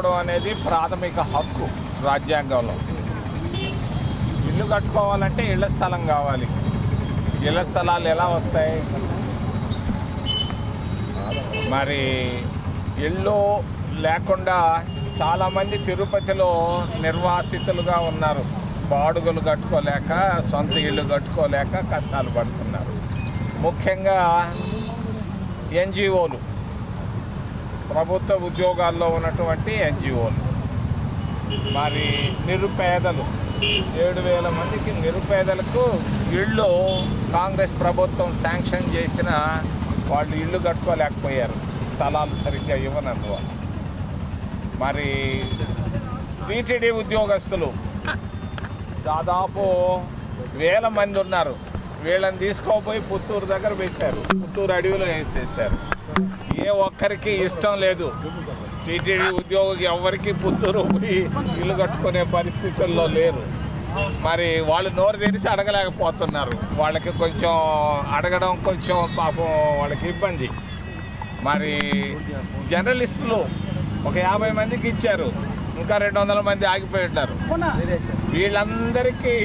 కట్టుకోవడం అనేది ప్రాథమిక హక్కు రాజ్యాంగంలో. ఇల్లు కట్టుకోవాలంటే ఇళ్ళ స్థలం కావాలి. ఇళ్ళ స్థలాలు ఎలా వస్తాయి? మరి ఇల్లు లేకుండా చాలామంది తిరుపతిలో నిర్వాసితులుగా ఉన్నారు. బాడుగలు కట్టుకోలేక సొంత ఇల్లు కట్టుకోలేక కష్టాలు పడుతున్నారు. ముఖ్యంగా ఎన్జిఓలు. ప్రభుత్వ ఉద్యోగాల్లో ఉన్నటువంటి ఎన్జిఓలు. మరి నిరుపేదలు. ఏడు వేల మందికి నిరుపేదలకు ఇళ్ళు కాంగ్రెస్ ప్రభుత్వం శాంక్షన్ చేసిన వాళ్ళు ఇల్లు కట్టుకోలేకపోయారు. స్థలాలు సరిగ్గా ఇవ్వనందువల్ల. మరి టీటీడీ ఉద్యోగస్తులు. దాదాపు వేల మంది ఉన్నారు. వీళ్ళని తీసుకోపోయి పుత్తూరు దగ్గర పెట్టారు. పుత్తూరు అడవిలో వేసేసారు. ఏ ఒక్కరికి ఇష్టం లేదు. టీటీడీ ఉద్యోగి ఎవరికి పుత్తూరు పోయి ఇల్లు కట్టుకునే పరిస్థితుల్లో లేరు. మరి వాళ్ళు నోరు తెరిచి అడగలేకపోతున్నారు. వాళ్ళకి కొంచెం అడగడం కొంచెం పాపం వాళ్ళకి ఇబ్బంది. మరి జర్నలిస్టులు ఒక యాభై మందికి ఇచ్చారు. ఇంకా రెండు వందల మంది ఆగిపోయి ఉంటారు వీళ్ళందరికీ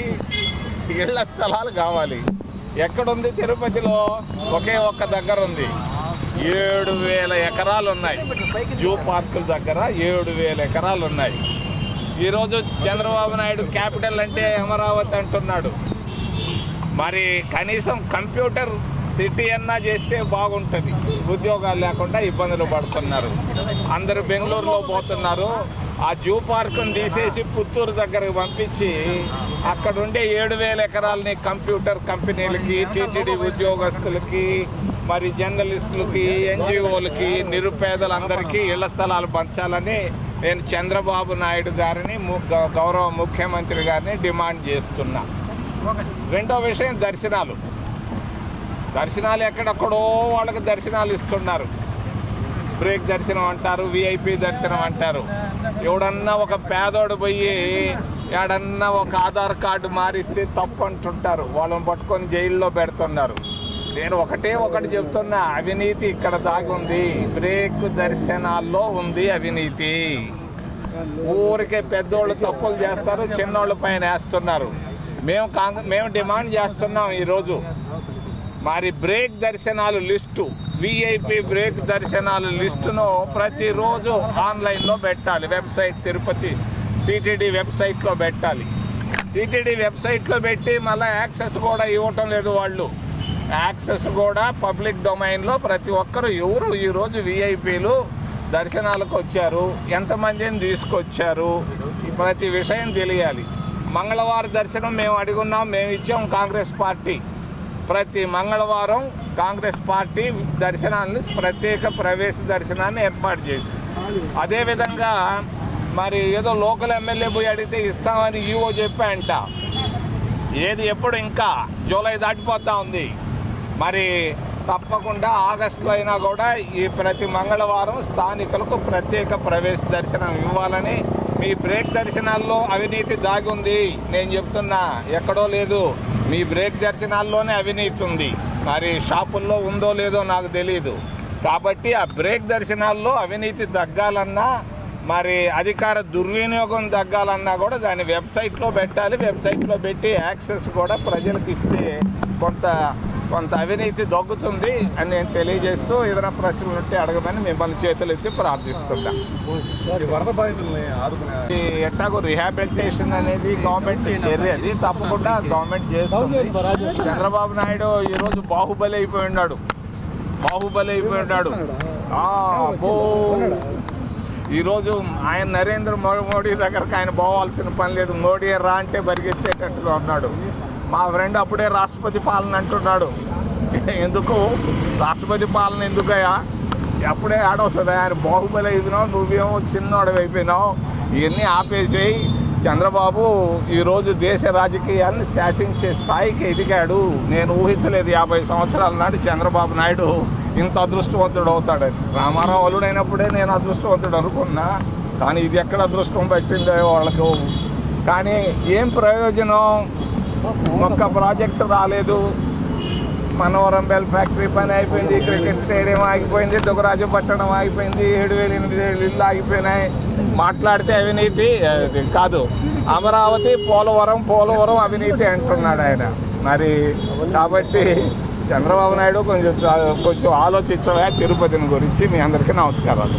ఇళ్ళ స్థలాలు కావాలి. ఎక్కడుంది తిరుపతిలో? ఒకే ఒక్క దగ్గర ఉంది. ఏడు వేల ఎకరాలు ఉన్నాయి. జూ పార్కుల దగ్గర ఏడు వేల ఎకరాలు ఉన్నాయి. ఈరోజు చంద్రబాబు నాయుడు క్యాపిటల్ అంటే అమరావతి అంటున్నాడు. మరి కనీసం కంప్యూటర్ సిటీ అన్నా చేస్తే బాగుంటుంది. ఉద్యోగాలు లేకుండా ఇబ్బందులు పడుతున్నారు. అందరూ బెంగళూరులో పోతున్నారు. ఆ జూ పార్కును తీసేసి పుత్తూరు దగ్గరకు పంపించి అక్కడ ఉండే ఏడు వేల ఎకరాలని కంప్యూటర్ కంపెనీలకి టీటీడీ ఉద్యోగస్తులకి మరి జర్నలిస్టులకి ఎన్జిఓలకి నిరుపేదలందరికీ ఇళ్ళ స్థలాలు పంచాలని నేను చంద్రబాబు నాయుడు గారిని ము- గౌరవ ముఖ్యమంత్రి గారిని డిమాండ్ చేస్తున్నా. రెండో విషయం దర్శనాలు. దర్శనాలు ఎక్కడెక్కడో వాళ్ళకి దర్శనాలు ఇస్తున్నారు. బ్రేక్ దర్శనం అంటారు విఐపి దర్శనం అంటారు. ఎవడన్నా ఒక పేదోడు పోయి ఎడన్నా ఒక ఆధార్ కార్డు మారిస్తే తప్పు అంటుంటారు. వాళ్ళని పట్టుకొని జైల్లో పెడుతున్నారు. నేను ఒకటే ఒకటి చెప్తున్నా అవినీతి ఇక్కడ దాగుంది బ్రేక్ దర్శనాల్లో ఉంది అవినీతి. ఊరికే పెద్దోళ్ళు తప్పులు చేస్తారు చిన్నోళ్ళ పైన వేస్తున్నారు. మేము కాంగ్రెస్ మేము డిమాండ్ చేస్తున్నాం ఈరోజు. మరి బ్రేక్ దర్శనాలు లిస్టు. విఐపి బ్రేక్ దర్శనాల లిస్టును ప్రతిరోజు ఆన్లైన్లో పెట్టాలి. వెబ్సైట్ తిరుపతి టీటీడీ వెబ్సైట్లో పెట్టాలి. టీటీడీ వెబ్సైట్లో పెట్టి మళ్ళీ యాక్సెస్ కూడా ఇవ్వటం లేదు వాళ్ళు. యాక్సెస్ కూడా పబ్లిక్ డొమైన్లో ప్రతి ఒక్కరు ఎవరు ఈరోజు విఐపీలు దర్శనాలకు వచ్చారు? ఎంతమందిని తీసుకొచ్చారు? ప్రతి విషయం తెలియాలి. మంగళవారం దర్శనం మేము అడుగున్నాం. మేము ఇచ్చాం కాంగ్రెస్ పార్టీ. ప్రతి మంగళవారం కాంగ్రెస్ పార్టీ దర్శనాన్ని ప్రత్యేక ప్రవేశ దర్శనాన్ని ఏర్పాటు చేసింది. అదేవిధంగా మరి ఏదో లోకల్ ఎమ్మెల్యే పోయి అడిగితే ఇస్తామని ఈవో చెప్పాయంట ఏది ఎప్పుడు ఇంకా? జూలై దాటిపోతా ఉంది. మరి తప్పకుండా ఆగస్టులో అయినా కూడా ఈ ప్రతి మంగళవారం స్థానికులకు ప్రత్యేక ప్రవేశ దర్శనం ఇవ్వాలని మీ బ్రేక్ దర్శనాల్లో అవినీతి దాగి ఉంది నేను చెప్తున్నా ఎక్కడో లేదు. మీ బ్రేక్ దర్శనాల్లోనే అవినీతి ఉంది. మరి షాపుల్లో ఉందో లేదో నాకు తెలియదు కాబట్టి ఆ బ్రేక్ దర్శనాల్లో అవినీతి తగ్గాలన్నా మరి అధికార దుర్వినియోగం తగ్గాలన్నా కూడా దాన్ని వెబ్సైట్లో పెట్టాలి. వెబ్సైట్లో పెట్టి యాక్సెస్ కూడా ప్రజలకు ఇస్తే కొంత కొంత అవినీతి దొగ్గుతుంది అని నేను తెలియజేస్తూ ఏదైనా ప్రశ్నలు ఉంటే అడగమని మిమ్మల్ని చేతులు ఎత్తి ప్రార్థిస్తున్నా ఈ ఎట్టాగో రిహాబిలిటేషన్ అనేది గవర్నమెంట్ చర్య. అది తప్పకుండా గవర్నమెంట్ చేస్తుంది. చంద్రబాబు నాయుడు ఈరోజు బాహుబలి అయిపోయి ఉన్నాడు. బాహుబలి అయిపోయి ఉన్నాడు. ఈరోజు ఆయన నరేంద్ర మోడీ దగ్గరకు ఆయన పోవాల్సిన పని లేదు. మోడీ రా అంటే పరిగెత్తేటట్టుగా ఉన్నాడు. మా ఫ్రెండ్ అప్పుడే రాష్ట్రపతి పాలన అంటున్నాడు. ఎందుకు? రాష్ట్రపతి పాలన ఎందుకయ్యా? అప్పుడే ఆడొస్తుంది ఆయన బాహుబలి అయిపోయినావు నువ్వేమో చిన్నోడవి అయిపోయినావు. ఇవన్నీ ఆపేసేయి. చంద్రబాబు ఈరోజు దేశ రాజకీయాన్ని శాసించే స్థాయికి ఎదిగాడు. నేను ఊహించలేదు యాభై సంవత్సరాల నాటి చంద్రబాబు నాయుడు ఇంత అదృష్టవంతుడు అవుతాడని. రామారావు అల్లుడైనప్పుడే నేను అదృష్టవంతుడు అనుకున్నా. కానీ ఇది ఎక్కడ అదృష్టం పట్టిందో వాళ్ళకు. కానీ ఏం ప్రయోజనం? ఒక్క ప్రాజెక్ట్ రాలేదు. మనవరం బెల్ ఫ్యాక్టరీ పని అయిపోయింది క్రికెట్ స్టేడియం ఆగిపోయింది దుగరాజపట్టణం ఆగిపోయింది ఏడు వేలు ఎనిమిది వేలు ఇల్లు ఆగిపోయినాయి. మాట్లాడితే అవినీతి కాదు. అమరావతి పోలవరం పోలవరం అవినీతి అంటున్నాడు ఆయన. మరి కాబట్టి చంద్రబాబు నాయుడు కొంచెం కొంచెం ఆలోచించవా తిరుపతిని గురించి? మీ అందరికీ నమస్కారాలు.